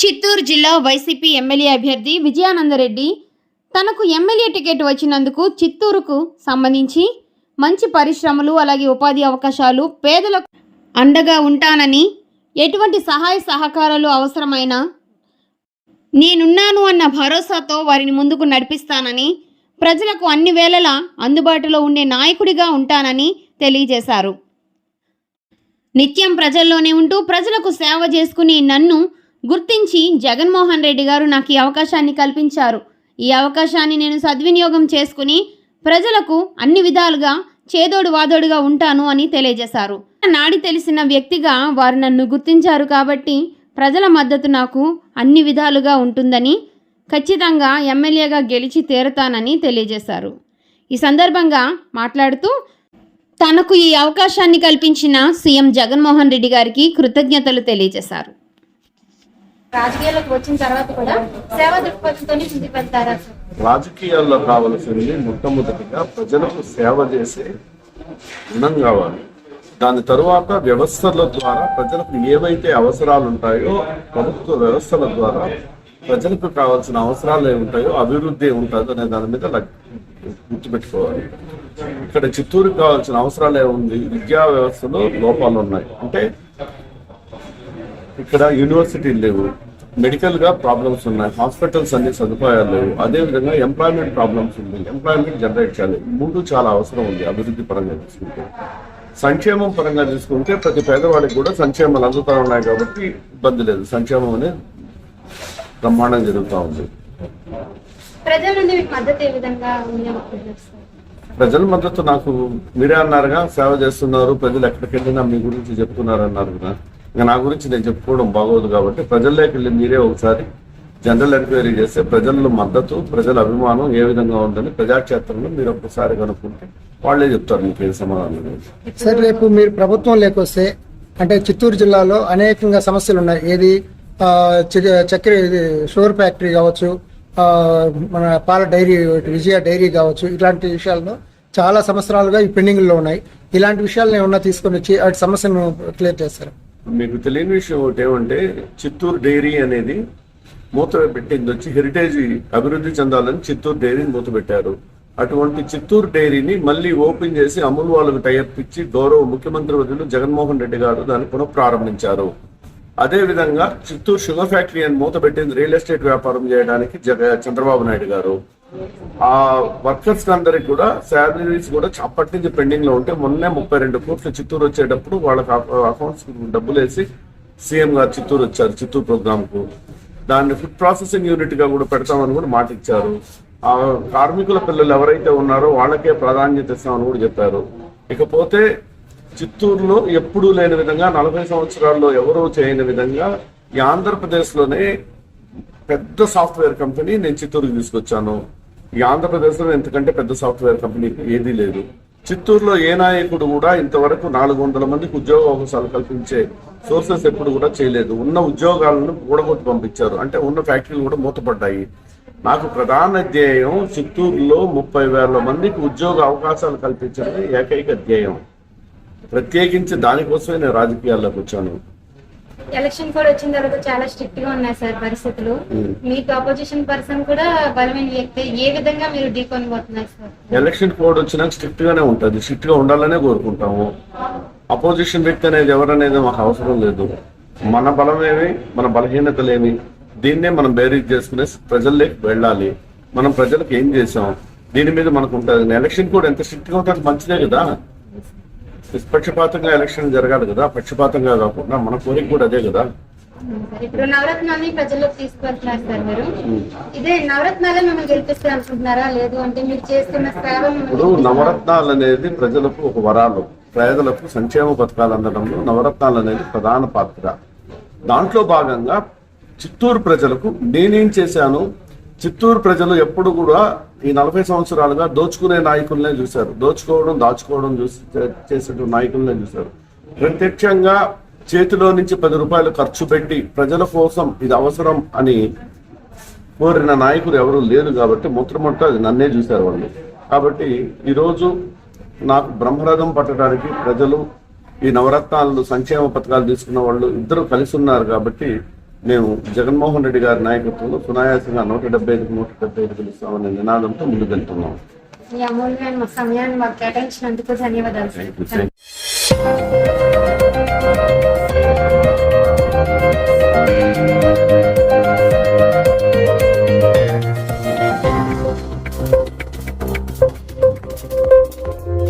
చిత్తూరు జిల్లా YCP MLA అభ్యర్థి విజయానందరెడ్డి తనకు ఎమ్మెల్యే టికెట్ వచ్చినందుకు చిత్తూరుకు సంబంధించి మంచి పరిశ్రమలు అలాగే ఉపాధి అవకాశాలు పేదలకు అండగా ఉంటానని ఎటువంటి సహాయ సహకారాలు అవసరమైన నేనున్నాను అన్న భరోసాతో వారిని ముందుకు నడిపిస్తానని ప్రజలకు అన్ని వేళలా అందుబాటులో ఉండే నాయకుడిగా ఉంటానని తెలియజేశారు. నిత్యం ప్రజల్లోనే ఉంటూ ప్రజలకు సేవ చేసుకుని నన్ను గుర్తించి జగన్మోహన్ రెడ్డి గారు నాకు ఈ అవకాశాన్ని కల్పించారు. ఈ అవకాశాన్ని నేను సద్వినియోగం చేసుకుని ప్రజలకు అన్ని విధాలుగా చేదోడు వాదోడుగా ఉంటాను అని తెలియజేశారు. నాడి తెలిసిన వ్యక్తిగా వారు నన్ను గుర్తించారు కాబట్టి ప్రజల మద్దతు నాకు అన్ని విధాలుగా ఉంటుందని ఖచ్చితంగా ఎమ్మెల్యేగా గెలిచి తీరుతానని తెలియజేశారు. ఈ సందర్భంగా మాట్లాడుతూ తనకు ఈ అవకాశాన్ని కల్పించిన సీఎం జగన్మోహన్ రెడ్డి గారికి కృతజ్ఞతలు తెలియజేశారు. రాజకీయాల్లోకి వచ్చిన తర్వాత కూడా సేవా దృక్పథంతో ముందుకు వెళ్తారా రాజకీయాల్లో కావలసింది మొట్టమొదటిగా ప్రజలకు సేవ చేసే గుణం కావాలి. దాని తరువాత వ్యవస్థల ద్వారా ప్రజలకు ఏవైతే అవసరాలు ఉంటాయో ప్రభుత్వ వ్యవస్థల ద్వారా ప్రజలకు కావాల్సిన అవసరాలు ఏమి ఉంటాయో అభివృద్ధి ఏముంటుందో అనే దాని మీద గుర్తుపెట్టుకోవాలి. ఇక్కడ చిత్తూరుకు కావాల్సిన అవసరాలు ఏముంది? విద్యా వ్యవస్థలో లోపాలు ఉన్నాయి అంటే ఇక్కడ యూనివర్సిటీలు లేవు. మెడికల్గా ప్రాబ్లమ్స్ ఉన్నాయి. హాస్పిటల్స్ అన్ని సదుపాయాలు లేవు. అదే విధంగా ఎంప్లాయ్మెంట్ ప్రాబ్లమ్స్ ఉంది. ఎంప్లాయ్మెంట్ జనరేట్ చేయాలి మూడు చాలా అవసరం ఉంది అభివృద్ధి పరంగా తీసుకుంటే సంక్షేమం పరంగా తీసుకుంటే ప్రతి పేదవాడికి కూడా సంక్షేమాలు అందుతా ఉన్నాయి కాబట్టి ఇబ్బంది లేదు. సంక్షేమం అనేది బ్రహ్మాండం జరుగుతూ ఉంది. ప్రజల మద్దతు ప్రజల నాకు మీరే అన్నారుగా సేవ చేస్తున్నారు ప్రజలు ఎక్కడికి వెళ్ళినా మీ గురించి చెప్తున్నారు అన్నారు కదా. ఇంకా నా గురించి నేను చెప్పుకోవడం బాగోదు కాబట్టి ప్రజల్లోకి వెళ్ళి మీరే ఒకసారి జనరల్ ఎంక్వైరీ చేస్తే ప్రజల మద్దతు ప్రజల అభిమానం ఏ విధంగా ఉందని ప్రజాక్షేత్రంలో మీరు ఒక్కసారి కనుక్కుంటే వాళ్ళే చెప్తారు మీకు ఏం సమాధానం సార్ రేపు మీరు ప్రభుత్వం లేకొస్తే అంటే చిత్తూరు జిల్లాలో అనేకంగా సమస్యలు ఉన్నాయి. ఏది చక్కెర ఇది షుగర్ ఫ్యాక్టరీ కావచ్చు మన పాల డైరీ విజయ డైరీ కావచ్చు ఇలాంటి విషయాల్లో చాలా సంవత్సరాలుగా ఈ పెండింగ్లో ఉన్నాయి. ఇలాంటి విషయాలు ఏమన్నా తీసుకొని వచ్చి వాటి సమస్యను క్లియర్ చేస్తారు? మీకు తెలియని విషయం ఒకటి ఏమంటే చిత్తూరు డైరీ అనేది మూత పెట్టింది వచ్చి హెరిటేజ్ అభివృద్ధి చెందాలని చిత్తూరు డైరీని మూత పెట్టారు అటువంటి చిత్తూరు డైరీని మళ్ళీ ఓపెన్ చేసి అమూల్ వాళ్ళకు టైప్ ఇచ్చి గౌరవ ముఖ్యమంత్రి వర్యులు జగన్మోహన్ రెడ్డి గారు దాన్ని పునఃప్రారంభించారు. అదేవిధంగా చిత్తూరు షుగర్ ఫ్యాక్టరీ అని మూత పెట్టింది రియల్ ఎస్టేట్ వ్యాపారం చేయడానికి జగ చంద్రబాబు నాయుడు గారు. ఆ వర్కర్స్ అందరికి కూడా శాలరీస్ కూడా అప్పటి నుంచి పెండింగ్లో ఉంటే మొన్నే ముప్పై రెండు కోట్లు చిత్తూరు వచ్చేటప్పుడు వాళ్ళకి అకౌంట్స్ డబ్బులు వేసి సీఎం గారు చిత్తూరు వచ్చారు చిత్తూరు ప్రోగ్రామ్కు. దాన్ని ఫుడ్ ప్రాసెసింగ్ యూనిట్గా కూడా పెడతామని కూడా మాట ఇచ్చారు ఆ కార్మికుల పిల్లలు ఎవరైతే ఉన్నారో వాళ్ళకే ప్రాధాన్యత ఇస్తామని కూడా చెప్పారు. ఇకపోతే చిత్తూరులో ఎప్పుడూ లేని విధంగా నలభై సంవత్సరాల్లో ఎవరూ చేయని విధంగా ఈ ఆంధ్రప్రదేశ్లోనే పెద్ద సాఫ్ట్వేర్ కంపెనీ నేను చిత్తూరుకి తీసుకొచ్చాను. ఈ ఆంధ్రప్రదేశ్లో ఎంతకంటే పెద్ద సాఫ్ట్వేర్ కంపెనీ ఏదీ లేదు. చిత్తూరులో ఏ నాయకుడు కూడా ఇంతవరకు నాలుగు వందల మందికి ఉద్యోగ అవకాశాలు కల్పించే సోర్సెస్ ఎప్పుడు కూడా చేయలేదు. ఉన్న ఉద్యోగాలను కూడగొట్టి పంపించారు. అంటే ఉన్న ఫ్యాక్టరీలు కూడా మూతపడ్డాయి. నాకు ప్రధాన ధ్యేయం చిత్తూరులో ముప్పై వేల మందికి ఉద్యోగ అవకాశాలు కల్పించడమే ఏకైక ధ్యేయం. ప్రత్యేకించి దానికోసమే నేను రాజకీయాల్లోకి వచ్చాను. ఎలక్షన్ కూడా వచ్చిన తర్వాత చాలా స్ట్రిక్ట్గా ఉన్నాయి సార్ పరిస్థితులు. మీకు అపోజిషన్ పర్సన్ కూడా బలమైన వ్యక్తి. ఏ విధంగా మీరు ఢీకొని పోతున్నారు సార్? ఎలక్షన్ కోడ్ వచ్చినాక స్ట్రిక్ట్ గానే ఉంటుంది. స్ట్రిక్ట్గా ఉండాలనే కోరుకుంటాము. అపోజిషన్ వ్యక్తి అనేది ఎవరనేది మాకు అవసరం లేదు. మన బలమేమి మన బలహీనతలేమి దీన్నే మనం బేరీజ్ చేసుకునే ప్రజల్లోకి వెళ్ళాలి. మనం ప్రజలకు ఏం చేసాం? దీని మీద మనకు ఉంటుంది. ఎలక్షన్ కోడ్ ఎంత స్ట్రిక్ట్గా ఉంటుంది మంచిదే కదా? నిష్పక్షపాతంగా ఎలక్షన్ జరగాలి కదా పక్షపాతంగా కాకుండా మన కోరిక కూడా అదే కదా. ఇప్పుడు నవరత్నాన్ని ప్రజల్లోకి తీసుకువెళ్తున్నారు సార్ మీరు. ఇదే నవరత్నాలే మిమ్మల్ని గెలిపిస్తే అనుకుంటున్నారా? లేదు అంటే మీరు చేస్తున్న సేవ ఇప్పుడు నవరత్నాలు అనేది ప్రజలకు ఒక వరాలు. పేదలకు సంక్షేమ పథకాలు అందడంలో నవరత్నాలు అనేది ప్రధాన పాత్ర. దాంట్లో భాగంగా చిత్తూరు ప్రజలకు నేనేం చేశాను? చిత్తూరు ప్రజలు ఎప్పుడు కూడా ఈ నలభై సంవత్సరాలుగా దోచుకునే నాయకులనే చూశారు. దోచుకోవడం దాచుకోవడం చూసి చేసే నాయకులనే చూశారు. ప్రత్యక్షంగా చేతిలో నుంచి పది రూపాయలు ఖర్చు పెట్టి ప్రజల కోసం ఇది అవసరం అని కోరిన నాయకులు ఎవరు లేరు కాబట్టి మొట్టమొదట అది నన్నే చూశారు వాళ్ళు. కాబట్టి ఈరోజు నాకు బ్రహ్మరథం పట్టడానికి ప్రజలు ఈ నవరత్నాలు సంక్షేమ పథకాలు తీసుకున్న వాళ్ళు ఇద్దరు కలిసి ఉన్నారు కాబట్టి మేము జగన్మోహన్ రెడ్డి గారి నాయకత్వంలో సునాయాసంగా నూట డెబ్బై ఐదు నూట డెబ్బై ఐదు గెలుస్తామనే నినాదంతో ముందుకెళ్తున్నాం మీ అమూల్యమైన సమయాన్ని మాకు కేటాయించినందుకు ధన్యవాదాలు.